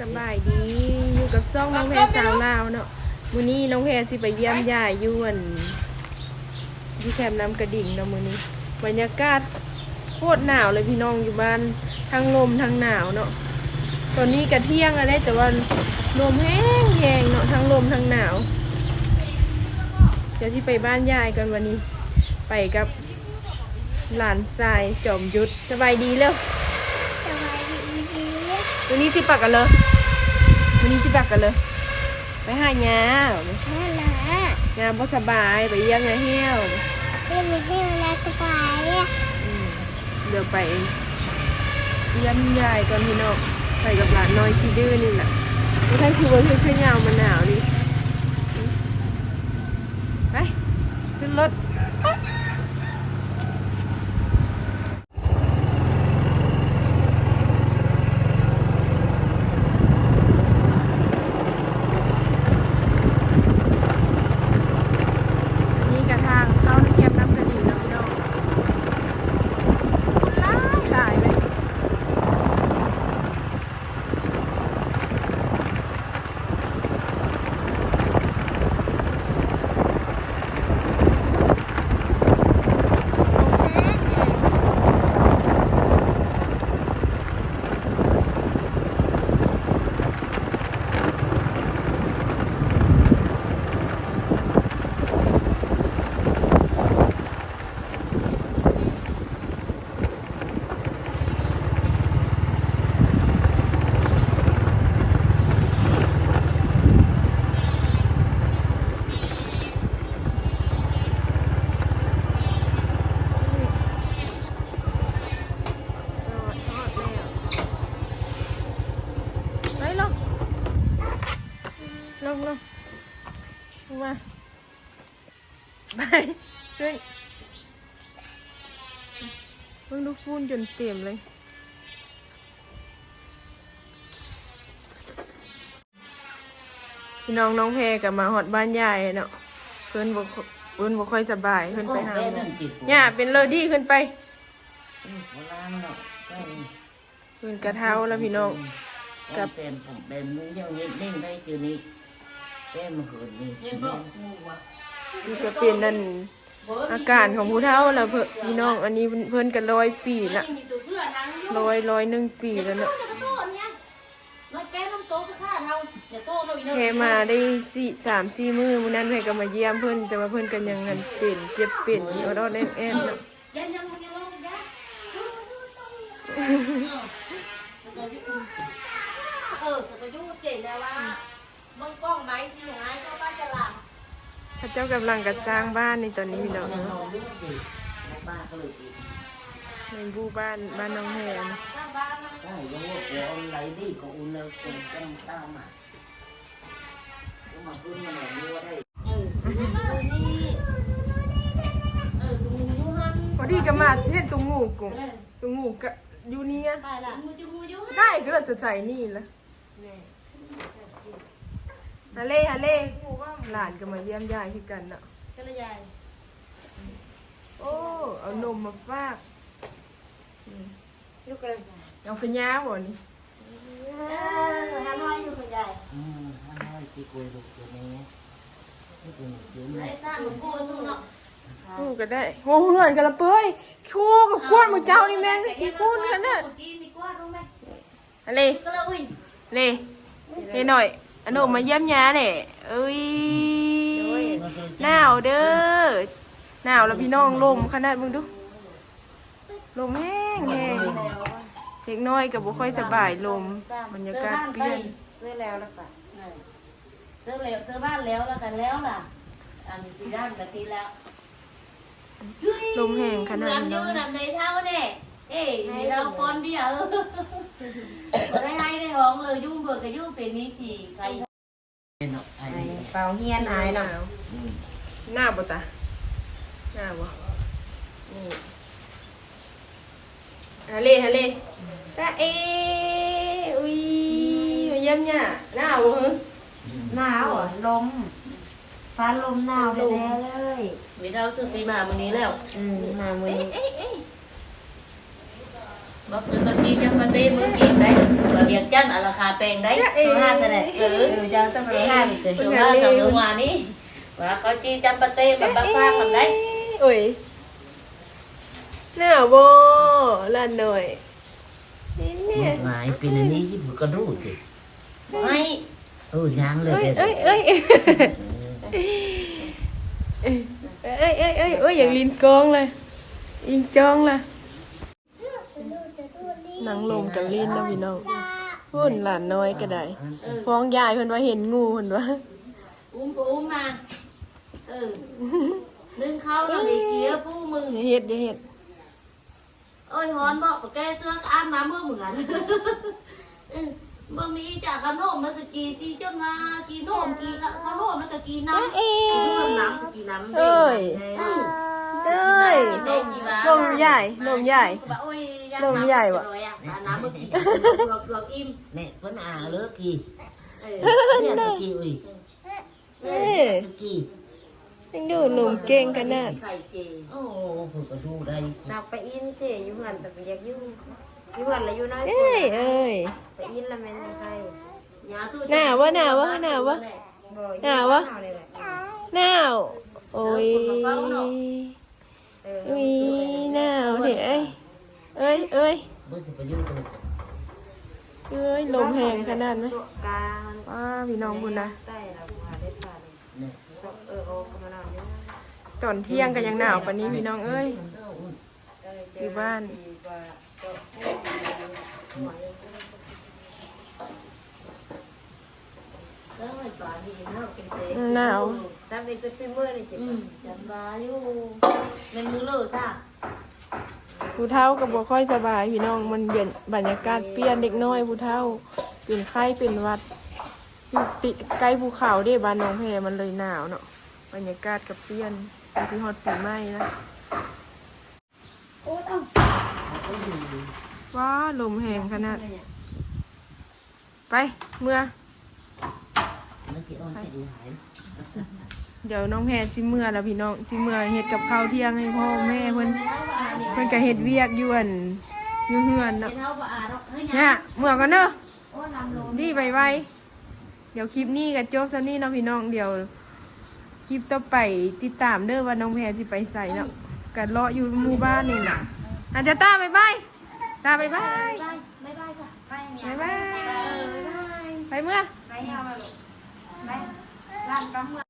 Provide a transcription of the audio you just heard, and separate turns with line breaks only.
สบายดีอยู่กับซ่องน้องแพรสาวลาวเนาะมื้อนี้น้องแพรสิไปเยี่ยมยายยู่อั่นที่แคมป์น้ำกระดิ่งเนาะมื้อนี้บรรยากาศโคตรหนาวเลยพี่น้องอยู่บ้านทั้งลมทั้งหนาวเนาะตอนนี้กะเที่ยงแล้วได้แต่ว่าลมแห้งแหงเนาะทั้งลมทั้งหนาวเดี๋ยวที่ไปบ้านยายกันวันนี้ ไปกับหลานทรายจอมยุทธสบายดีเร็ว
สบาย
วันนี้ที่ปักกันเลยวันนี้ที่ปักกันเลยไปหายา
นั่นแหละ
งานบ่สบายไปเยี่ยมยายเหี้ยว
เป็นให้เวลาสบาย
อืมเดี๋ยวไปเยี่ยมยายกันพี่น้องไปกับหลานน้อยที่ดื้อนี่แหละไม่ใช่คือวันที่ขึ้นยาวมันหนาวดิไปขึ้นรถ นี่กระทางเข้าเทียมน้ำกระดิ่งแล้วพี่น้องหลายหลายไปทอดทอดแล้วไปลงล งลงลงมาไปขึ้นเพิ่งดูฟุ้นจนเต็มเลยพี่น้องน้องเพกับมาหอดบ้านยายเนาะเพื่อนบ่เพื่อนบ่ค่อยสบายขึ้นไปหาหมอเนี่ยเป็นเลอดี้ขึ้นไปขึ้นกระเท้าแล้วพี่น้อง
กับเป็นผมเป็นมึงยังเย็นนิ่งได้คือนี้ เป็นมาหืนนี่
นี่ก็เป็นนั่นอาการของผู้เฒ่าแล้วเพื่นพี่น้องอันนี้เพิ่นกันร้อยปีละร้อยร้อยหนึ่งปีแล้วเนาะแค่มาได้สี่สามสี่มือมื้อนั้นเพิ่นก็มาเยี่ยมเพิ่นแต่ว่าเพิ่นกันยังงันเป็นเจ็บเป็นอยู่รอดแน่นๆเนาะ
เออสกยูเจ๋งแล้วว่า มึงกล้องไหมที่หนก็ป้าจะหลับ
พระเจ้ากำลังกัสร้างบ้านในตอนนี้พี่น้องเนาะ
บ้าก็เลยอีก
ในบูบ้านบ้านน้องแฮน
สร้างบ้านนะ
ได้ยังว่าหัวอะไรดีก็อุ่นแล้วเป็นแก้มข้ามาก็มาพื้นมาหน่อยนี่ว่าได้
เออนี่เออดูยูฮัน
พอดีก็มาเฮ็ดตุงงูกุ้งตุงงูกะอยู่นี่อะ
ไปละมูจูมูยูฮัน
ได้ก็เราจะใส่นี่ละ ฮะเล่ฮะเล่หลานก็มาเยี่ยมยายที่กันเนาะ
กระยาย
โอ้เอานมมาฝาก
ยูกระยาย
เอาขย้าบ่นี่
ฮันน้อยยูกระยาย
อืมถ้าให้ที่คุยลูกตัวนี้นี่เป็นเดือน
ไอ้สร้าหลวงปู่สู้เนาะ
คู่ก็ได้โอ้เหือนกันละเป้ยคู่กับกวนมือเจ้านี่แม่นขี้คุ้นกันเด้อ
กินดีกว่ารู้ไหม
ฮะเล่
ก็เลยอุ้
หน่อย อันนมมาเยี่ยมยาแหละเอ้ยหนาวเด้อหนาวแล้วพี่น้องลมขนาดมึงดูลมแห้งแห้งเด็กน้อยกับบุค่อยสบายลมบรรยากาศเปลี่ยน
ซื้อแล้วแล้วป่ะซื้อแล้วซื้อบ้านแล้วแล้วกันแล้วล่ะอันตีด้านกันตีแล้ว
ลมแห้งขนาด
làm
นี้
như làm đầy thao nè ê thì đâu con đi ở ở đây hay đây hòn lời du vừa cái du về ní xì cái
เนาะไอ้
เป่าเฮียนอายเนาะ
หน้าบ่ตาหน้าบ่นี่ฮะเล่ฮะเล่ตาเออุ้ยมาเยี่ยมเนี่ยหน้าบ่ฮะ
หนาวอะลมฟ้าลมหนาวแท้ๆเลย
vì đâu sự gì mà mình ní lẹo
อืมหนาวมือนี้
bác sĩ con đi trong ban đêm mới kịp đấy và việc chân ở là คาแปลงได้
จะเอ๋
ตัวห้าแสดง
เอ
เอ
อ
อจะเอาต้องไปห้าเต็ม
ตัวห้าสองเดือนวานี่ว่าเขาจีจำปาเต้แบบบ้าฟ้าทำได้
โอ้ยหน้าบ่ลานหน่อยนี่เนี่ย
หมายเป็นอันนี้ที่ผมก็รู้สิ
ไม่
เออย่างเลย
เอ้ย
เด็ด
เอ้ยเอ้ยเอ้ยเอ้ยเอ้ยเอ้ยเอ้ยอย่างลินกองเลยอิงจองเลยห นังลงกับลินนะพี่น้องพุ่นหลานน้อยก็ได้
เออ
ฟ้องยายเพิ่นว่าเห็นงูเพิ่นว่า
อุ้มก็อุ้มมาเออนึ่งข้าวแล้วดีเกี๊ยวผู้มึง
อย่าเฮ็ดอย่าเฮ็ด
เอ้ยฮอนบอกแกเสื้ออาบน้ำเมื่อเหมือนเออบ่มีจากขนมมันสกีซีจนมากีนมกีขนมแล้วก็กีน้ำ
เอ้ย
กีน้ำสกีน้ำ
เอ้ยเจ้ย
เด็กกีบ้า
ลมใหญ่ลมใหญ่
โอ้ย
ลมใหญ่ว่ะ
น้ำเมื่อกี้เกือบเกือบอิ่ม
เนี่ยเพิ่นอ่าเลิกกี่
เออ
เนี่ยตะกี้อุ้ย
เอ้ย
ตะกี้
ยังดูหนุ่มเก่งขนาด
ไข่เจ
โอ้ผมก็ดูได้
สักไปอินเจอยู่เหือนสักไปอยากอยู่อยู่เหือนแล้วอยู่น้อย
เอ้ยเอ้ย
ไปอินแล้วแม่นใคร
หนาวะหนาวะหนาวะ
บ่
หนาวะ
หนาวเลยแหละ
หนาว โอ้ย
เออ
อุ้ยหนาวเถอะเอ้ยเอ้ ยเอ้ย
เบิ่งสิไปอยู่ตรง
เอ้ยลมแหงขนาดไหม
สุกา
ว้าพี่น้องบุญนะ
ใต้เราหาได้ป่าเลย
เนี่ย
เออโอ้ก็มานอนอยู่นะ
ตอนเที่ยงก็ยังหนาวปานนี้พี่น้องเอ้ย
เออเจ
อยู่บ้าน
สี่กว่าก็หัวยัง
หนาว
ซับในสปิเมอร์นี่เจ็บ
อืมจำได้อยู่เป็นมือเลยจ้ะ
ผู้เฒ่าก็บ่ค่อยสบายพี่น้องมันเปลี่ยนบรรยากาศเปลี่ยนเด็กน้อยผู้เฒ่าเป็นไข้เป็นวัดอยู่ติดใกล้ภูเขาเด้บ้านหน้องแพมันเลยหนาวเนาะบรรยากาศก็เปลี่ยนเป็นที่ฮอดปีใหม่นะว้าลมแหงขนาด ไปเมื่อ เดี๋ยวน้องแพรสิเมื่อแล้วพี่น้องสิเมื่อเฮ็ดกับข้าวเที่ยงให้พ่อแม่เพิ่นเพิ่นก็เฮ็ดเวียกอยู่อั่นอยู่เฮือน
เนาะเนี่
ยเมื่อก่อนเนาะดีไปไวเดี๋ยวคลิปนี้ก็จบซะนี้เนาะพี่น้องเดี๋ยวคลิปต่อไปติดตามเด้อว่าน้องแพรสิไปใส่เนาะก็รออยู่หมู่บ้านนี่น่ะอาจจะตาบ๊ายบายตาบ๊ายบาย
บ๊ายบายจ้ะ
ไป
บ๊ายบาย
บาย
ไปเมื่อ
ไปเอาลูกไปร้านปั๊มเมื่อ